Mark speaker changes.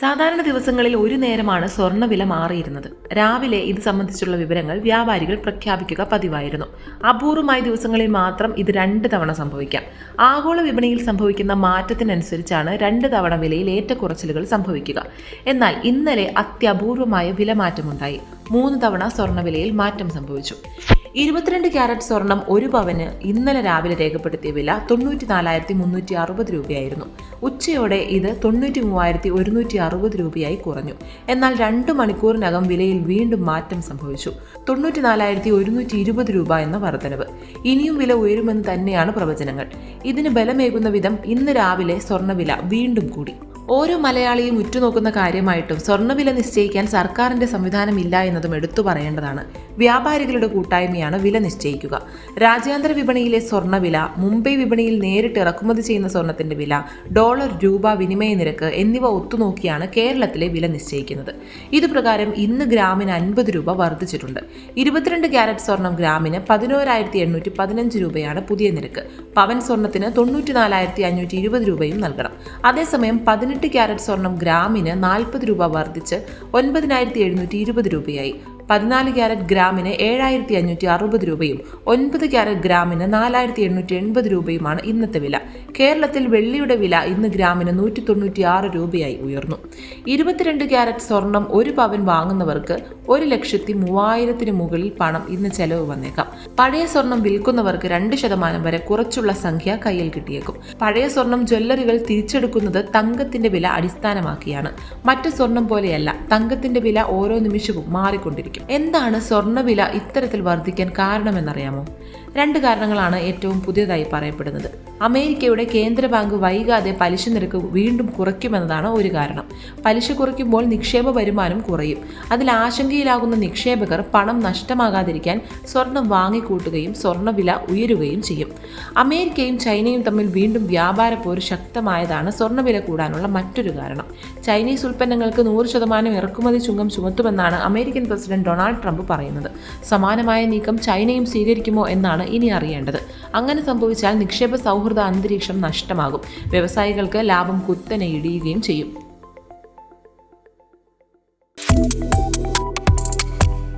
Speaker 1: സാധാരണ ദിവസങ്ങളിൽ ഒരു നേരമാണ് സ്വർണവില മാറിയിരുന്നത്. രാവിലെ ഇത് സംബന്ധിച്ചുള്ള വിവരങ്ങൾ വ്യാപാരികൾ പ്രഖ്യാപിക്കുക പതിവായിരുന്നു. അപൂർവമായ ദിവസങ്ങളിൽ മാത്രം ഇത് രണ്ട് തവണ സംഭവിക്കാം. ആഗോള വിപണിയിൽ സംഭവിക്കുന്ന മാറ്റത്തിനനുസരിച്ചാണ് രണ്ട് തവണ വിലയിൽ ഏറ്റക്കുറച്ചിലുകൾ സംഭവിക്കുക. എന്നാൽ ഇന്നലെ അത്യപൂർവമായ വില മാറ്റമുണ്ടായി മൂന്ന് തവണ സ്വർണവിലയിൽ മാറ്റം സംഭവിച്ചു. ഇരുപത്തിരണ്ട് ക്യാരറ്റ് സ്വർണം ഒരു പവന് ഇന്നലെ രാവിലെ രേഖപ്പെടുത്തിയ വില തൊണ്ണൂറ്റി നാലായിരത്തി മുന്നൂറ്റി അറുപത് രൂപയായിരുന്നു. ഉച്ചയോടെ ഇത് തൊണ്ണൂറ്റി മൂവായിരത്തി ഒരുന്നൂറ്റി അറുപത് രൂപയായി കുറഞ്ഞു. എന്നാൽ രണ്ടു മണിക്കൂറിനകം വിലയിൽ വീണ്ടും മാറ്റം സംഭവിച്ചു. തൊണ്ണൂറ്റി നാലായിരത്തി ഒരുന്നൂറ്റി ഇരുപത് രൂപ എന്ന വർധനവ്. ഇനിയും വില ഉയരുമെന്ന് തന്നെയാണ് പ്രവചനങ്ങൾ. ഇതിന് ബലമേകുന്ന വിധം ഇന്ന് രാവിലെ സ്വർണവില വീണ്ടും കൂടി. ഓരോ മലയാളിയും ഉറ്റുനോക്കുന്ന കാര്യമായിട്ടും സ്വർണവില നിശ്ചയിക്കാൻ സർക്കാരിന്റെ സംവിധാനമില്ല എന്നതും എടുത്തു പറയേണ്ടതാണ്. വ്യാപാരികളുടെ കൂട്ടായ്മയാണ് വില നിശ്ചയിക്കുക. രാജ്യാന്തര വിപണിയിലെ സ്വർണവില മുംബൈ വിപണിയിൽ നേരിട്ട് ഇറക്കുമതി ചെയ്യുന്ന സ്വർണത്തിന്റെ വില ഡോളർ രൂപ വിനിമയ നിരക്ക് എന്നിവ ഒത്തുനോക്കിയാണ് കേരളത്തിലെ വില നിശ്ചയിക്കുന്നത്. ഇതുപ്രകാരം ഇന്ന് ഗ്രാമിന് അൻപത് രൂപ വർദ്ധിച്ചിട്ടുണ്ട്. ഇരുപത്തിരണ്ട് ക്യാരറ്റ് സ്വർണം ഗ്രാമിന് പതിനോരായിരത്തി എണ്ണൂറ്റി പതിനഞ്ച് രൂപയാണ് പുതിയ നിരക്ക്. പവൻ സ്വർണത്തിന് തൊണ്ണൂറ്റി നാലായിരത്തി അഞ്ഞൂറ്റി ഇരുപത് രൂപയും നൽകണം. അതേസമയം പതിനെട്ട് ക്യാരറ്റ് സ്വർണം ഗ്രാമിന് നാൽപ്പത് രൂപ വർദ്ധിച്ച് ഒൻപതിനായിരത്തി എഴുന്നൂറ്റി ഇരുപത് രൂപയായി. പതിനാല് ക്യാരറ്റ് ഗ്രാമിന് ഏഴായിരത്തി അഞ്ഞൂറ്റി അറുപത് രൂപയും ഒൻപത് ക്യാരറ്റ് ഗ്രാമിന് നാലായിരത്തി എണ്ണൂറ്റി എൺപത് രൂപയുമാണ് ഇന്നത്തെ വില. കേരളത്തിൽ വെള്ളിയുടെ വില ഇന്ന് ഗ്രാമിന് നൂറ്റി തൊണ്ണൂറ്റി ആറ് രൂപയായി ഉയർന്നു. ഇരുപത്തിരണ്ട് ക്യാരറ്റ് സ്വർണം ഒരു പവൻ വാങ്ങുന്നവർക്ക് ഒരു ലക്ഷത്തി മൂവായിരത്തിന് മുകളിൽ പണം ഇന്ന് ചെലവ് വന്നേക്കാം. പഴയ സ്വർണം വിൽക്കുന്നവർക്ക് രണ്ട് ശതമാനം വരെ കുറച്ചുള്ള സംഖ്യ കയ്യിൽ കിട്ടിയേക്കും. പഴയ സ്വർണം ജ്വല്ലറികൾ തിരിച്ചെടുക്കുന്നത് തങ്കത്തിന്റെ വില അടിസ്ഥാനമാക്കിയാണ്. മറ്റ് സ്വർണം പോലെയല്ല തങ്കത്തിന്റെ വില ഓരോ നിമിഷവും മാറിക്കൊണ്ടിരിക്കും. എന്താണ് സ്വർണവില ഇത്തരത്തിൽ വർദ്ധിക്കാൻ കാരണമെന്നറിയാമോ? രണ്ട് കാരണങ്ങളാണ് ഏറ്റവും പുതിയതായി പറയപ്പെടുന്നത്. അമേരിക്കയുടെ കേന്ദ്ര ബാങ്ക് വൈകാതെ പലിശ നിരക്ക് വീണ്ടും കുറയ്ക്കുമെന്നതാണ് ഒരു കാരണം. പലിശ കുറയ്ക്കുമ്പോൾ നിക്ഷേപ വരുമാനം കുറയും. അതിൽ ആശങ്കയിലാകുന്ന നിക്ഷേപകർ പണം നഷ്ടമാകാതിരിക്കാൻ സ്വർണം വാങ്ങിക്കൂട്ടുകയും സ്വർണവില ഉയരുകയും ചെയ്യും. അമേരിക്കയും ചൈനയും തമ്മിൽ വീണ്ടും വ്യാപാര പോര് ശക്തമായതാണ് സ്വർണവില കൂടാനുള്ള മറ്റൊരു കാരണം. ചൈനീസ് ഉൽപ്പന്നങ്ങൾക്ക് നൂറ് ശതമാനം ഇറക്കുമതി ചുങ്കം ചുമത്തുമെന്നാണ് അമേരിക്കൻ പ്രസിഡന്റ് ഡൊണാൾഡ് ട്രംപ് പറയുന്നത്. സമാനമായ നീക്കം ചൈനയും സ്വീകരിക്കുമോ എന്നാണ് ഇനി അറിയേണ്ടത്. അങ്ങനെ സംഭവിച്ചാൽ നിക്ഷേപ സൗഹൃദ അന്തരീക്ഷം നഷ്ടമാകും. വ്യവസായികൾക്ക് ലാഭം കുത്തനെ ഇടിയുകയും ചെയ്യും.